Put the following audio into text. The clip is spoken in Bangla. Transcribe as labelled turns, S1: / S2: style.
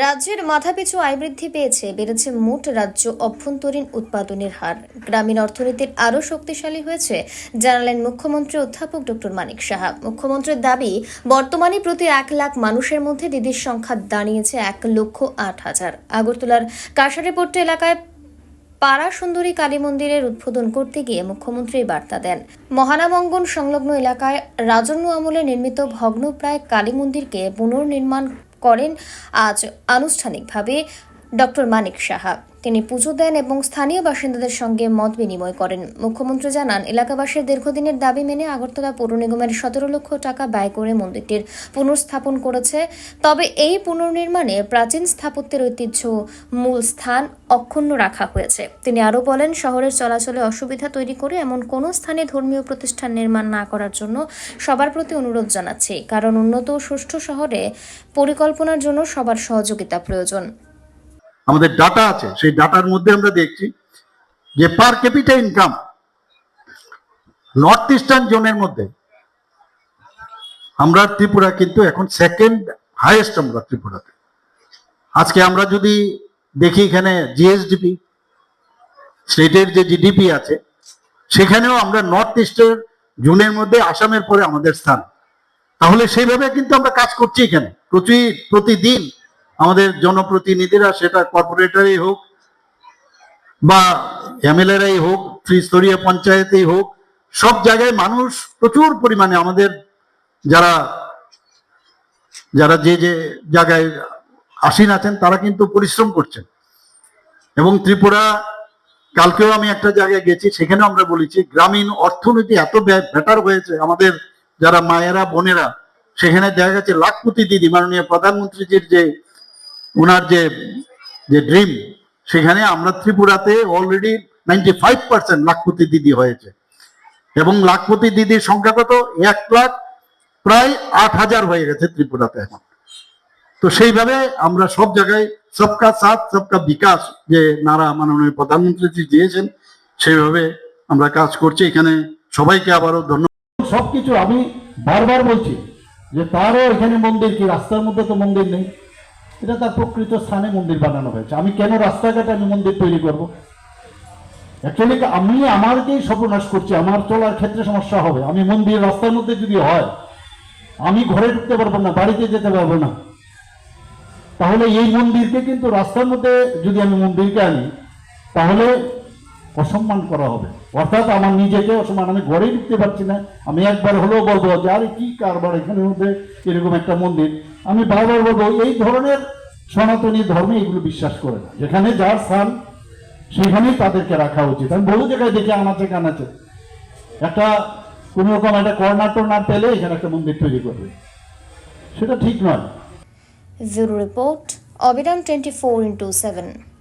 S1: রাজ্যের মাথাপিছু আয় বৃদ্ধি পেয়েছে, বেড়েছে মোট রাজ্য অভ্যন্তরীণ উৎপাদনের হার। গ্রামীণ অর্থনীতির আরও শক্তিশালী হয়েছে, জানালেন মুখ্যমন্ত্রী অধ্যাপক ডক্টর মানিক সাহা। মুখ্যমন্ত্রীর দাবি, বর্তমানে প্রতি এক লাখ মানুষের মধ্যে দিদির সংখ্যা দাঁড়িয়েছে এক লক্ষ আট হাজার। আগরতলার কাশারিপট্ট এলাকায় পাড়া সুন্দরী কালী মন্দিরের উদ্বোধন করতে গিয়ে মুখ্যমন্ত্রী বার্তা দেন। মহানামঙ্গন সংলগ্ন এলাকায় রাজন্য আমলে নির্মিত ভগ্নপ্রায় কালী মন্দিরকে পুনর্নির্মাণ করেন। আজ আনুষ্ঠানিকভাবে ডক্টর মানিক সাহা। তিনি পুজো দেন এবং স্থানীয় বাসিন্দাদের সঙ্গে মত বিনিময় করেন। মুখ্যমন্ত্রী জানান, এলাকাবাসীর দীর্ঘদিনের দাবি মেনে আগরতলা পৌর নিগমের সতেরো লক্ষ টাকা ব্যয় করে মন্দিরটির পুনর্স্থাপন করেছে। তবে এই পুনর্নির্মাণে প্রাচীন স্থাপত্যের ঐতিহ্য মূল স্থান অক্ষুণ্ণ রাখা হয়েছে। তিনি আরও বলেন, শহরের চলাচলে অসুবিধা তৈরি করে এমন কোনো স্থানে ধর্মীয় প্রতিষ্ঠান নির্মাণ না করার জন্য সবার প্রতি অনুরোধ জানাচ্ছি। কারণ উন্নত সুষ্ঠু শহরে পরিকল্পনার জন্য সবার সহযোগিতা প্রয়োজন।
S2: আমাদের ডাটা আছে, সেই ডাটার মধ্যে আমরা দেখছি যে per capita income north eastern জোনের মধ্যে, আমরা ত্রিপুরা কিন্তু এখন সেকেন্ড হাইয়েস্ট আমরা ত্রিপুরাতে। আজকে আমরা যদি দেখি এখানে জিএসডিপি স্টেটের যে জিডিপি আছে, সেখানেও আমরা নর্থ ইস্টের জোনের মধ্যে আসামের পরে আমাদের স্থান। তাহলে সেইভাবে কিন্তু আমরা কাজ করছি এখানে। প্রতি প্রতিদিন আমাদের জনপ্রতিনিধিরা, সেটা কর্পোরেটরই হোক বা এমএলএরাই হোক, ত্রিস্তরীয় পঞ্চায়েতেই হোক, সব জায়গায় মানুষ প্রচুর পরিমাণে আমাদের যারা যারা যে যে জায়গায় আসীন আছেন, তারা কিন্তু পরিশ্রম করছেন। এবং ত্রিপুরা, কালকেও আমি একটা জায়গায় গেছি, সেখানেও আমরা বলেছি, গ্রামীণ অর্থনীতি এত বেটার হয়েছে, আমাদের যারা মায়েরা, বোনেরা, সেখানে দেখা গেছে লাখপতি দিদি, মাননীয় প্রধানমন্ত্রীজির যে ওনার যে যে ড্রিম সেখানে আমরা ত্রিপুরাতে already ninety five percent lakhpati দিদি হয়েছে। এবং লাখপতি দিদির সংখ্যা কত? এক লাখ, প্রায় আট হাজার হয়ে গেছে ত্রিপুরাতে এখন। তো সেইভাবে আমরা সব জায়গায় সবকা সাথ, সবকা বিকাশ, যে নারা মাননীয় প্রধানমন্ত্রী দিয়েছেন, সেইভাবে আমরা কাজ করছি। এখানে সবাইকে আবারও ধন্যবাদ
S3: সবকিছু আমি বারবার বলছি যে তারও এখানে মন্দির কি? রাস্তার মধ্যে তো মন্দির নেই। এটা তার প্রকৃত স্থানে মন্দির বানানো হয়েছে। আমি কেন রাস্তাঘাটে আমি মন্দির তৈরি করব? অ্যাকচুয়ালি আমি আমারকেই সর্বনাশ করছি, আমার চলার ক্ষেত্রে সমস্যা হবে। আমি মন্দির রাস্তার মধ্যে যদি হয়, আমি ঘরে ঢুকতে পারব না, বাড়িতে যেতে পারব না। তাহলে এই মন্দিরকে কিন্তু রাস্তার মধ্যে যদি আমি মন্দিরকে আনি, তাহলে অসম্মান করা হবে। অর্থাৎ আমার নিজেকে অসম্মান, আমি ঘরে ঢুকতে পারছি না। আমি একবার হলেও বলব যে, আরে কি কারবার এখানের মধ্যে এরকম একটা মন্দির। আমি বারবার বলব, এই ধরনের সনাতনী ধর্মে এগুলো বিশ্বাস করে না। যেখানে যার স্থান, সেখানেই তাদেরকে রাখা উচিত। আমি বহু জায়গায় দেখে, আনাচে কানাচে। একটা কোনো রকম একটা কর্ণাটক টর্নার পেলে এখানে একটা মন্দির তৈরি করবে। সেটা ঠিক নয়।
S1: ব্যুরো রিপোর্ট অবিরাম টোয়েন্টি ফোর ইন্টু সেভেন